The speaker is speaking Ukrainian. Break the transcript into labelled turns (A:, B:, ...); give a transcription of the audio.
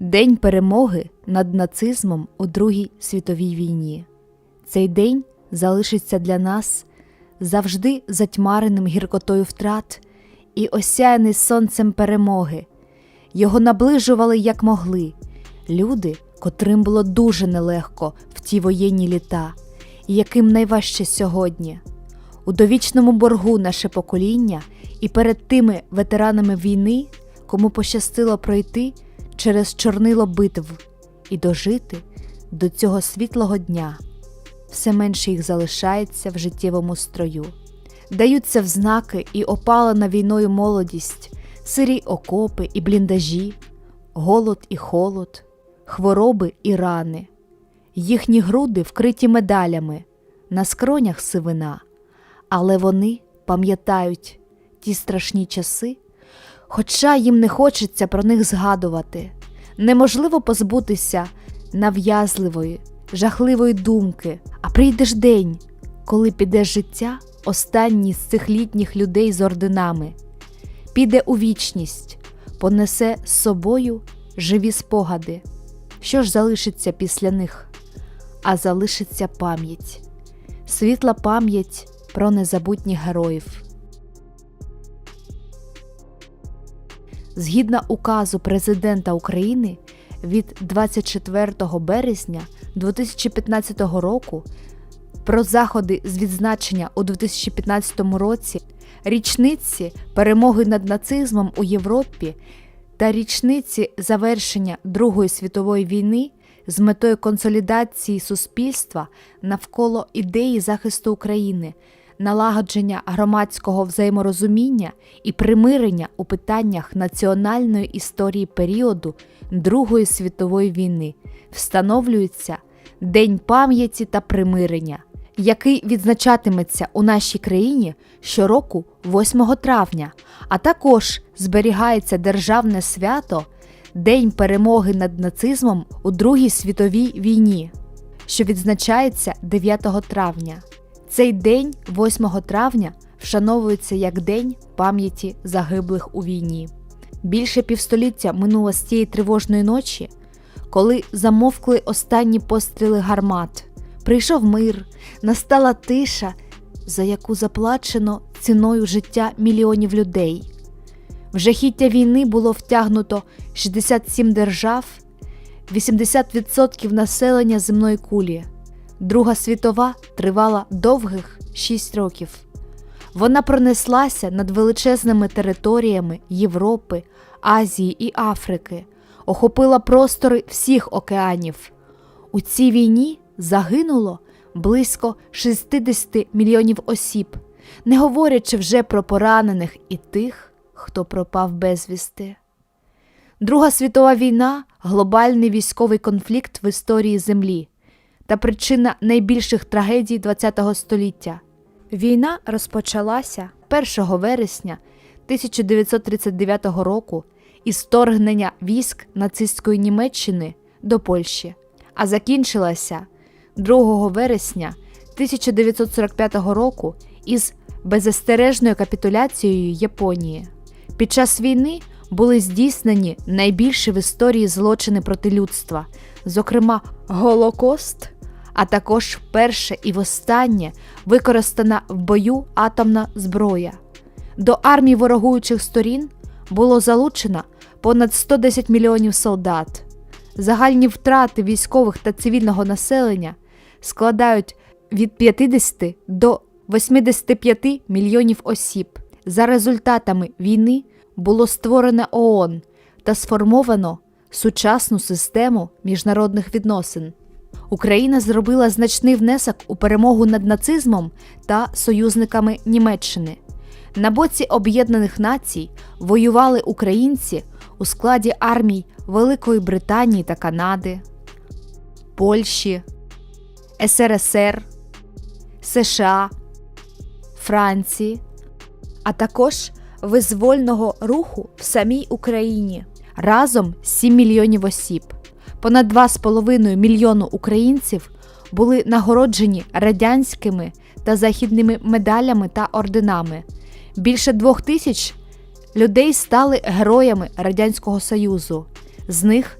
A: День перемоги над нацизмом у Другій світовій війні. Цей день залишиться для нас завжди затьмареним гіркотою втрат і осяяний сонцем перемоги. Його наближували як могли люди, котрим було дуже нелегко в ті воєнні літа, і яким найважче сьогодні. У довічному боргу наше покоління і перед тими ветеранами війни, кому пощастило пройти через чорнило битв і дожити до цього світлого дня. Все менше їх залишається в життєвому строю. Даються взнаки і опалена війною молодість, сирі окопи і бліндажі, голод і холод, хвороби і рани. Їхні груди вкриті медалями, на скронях сивина, але вони пам'ятають ті страшні часи, хоча їм не хочеться про них згадувати. Неможливо позбутися нав'язливої, жахливої думки, а прийде ж день, коли піде життя останній з цих літніх людей з орденами, піде у вічність, понесе з собою живі спогади. Що ж залишиться після них? А залишиться пам'ять, світла пам'ять про незабутніх героїв. Згідно указу Президента України від 24 березня 2015 року про заходи з відзначення у 2015 році річниці перемоги над нацизмом у Європі та річниці завершення Другої світової війни з метою консолідації суспільства навколо ідеї захисту України, налагодження громадського взаєморозуміння і примирення у питаннях національної історії періоду Другої світової війни встановлюється День пам'яті та примирення, який відзначатиметься у нашій країні щороку 8 травня, а також зберігається державне свято День перемоги над нацизмом у Другій світовій війні, що відзначається 9 травня. Цей день, 8 травня, вшановується як День пам'яті загиблих у війні. Більше півстоліття минуло з тієї тривожної ночі, коли замовкли останні постріли гармат. Прийшов мир, настала тиша, за яку заплачено ціною життя мільйонів людей. В жахіття війни було втягнуто 67 держав, 80% населення земної кулі. Друга світова тривала довгих 6 років. Вона пронеслася над величезними територіями Європи, Азії і Африки, охопила простори всіх океанів. У цій війні загинуло близько 60 мільйонів осіб, не говорячи вже про поранених і тих, хто пропав безвісти. Друга світова війна глобальний військовий конфлікт в історії Землі та причина найбільших трагедій ХХ століття. Війна розпочалася 1 вересня 1939 року із вторгнення військ нацистської Німеччини до Польщі, а закінчилася 2 вересня 1945 року із беззастережною капітуляцією Японії. Під час війни були здійснені найбільші в історії злочини проти людства, зокрема Голокост, а також вперше і востаннє використана в бою атомна зброя. До армії ворогуючих сторін було залучено понад 110 мільйонів солдат. Загальні втрати військових та цивільного населення складають від 50 до 85 мільйонів осіб. За результатами війни було створено ООН та сформовано сучасну систему міжнародних відносин. Україна зробила значний внесок у перемогу над нацизмом та союзниками Німеччини. На боці Об'єднаних Націй воювали українці у складі армій Великої Британії та Канади, Польщі, СРСР, США, Франції, а також визвольного руху в самій Україні разом 7 мільйонів осіб. Понад 2,5 мільйону українців були нагороджені радянськими та західними медалями та орденами. Більше двох тисяч людей стали героями Радянського Союзу. З них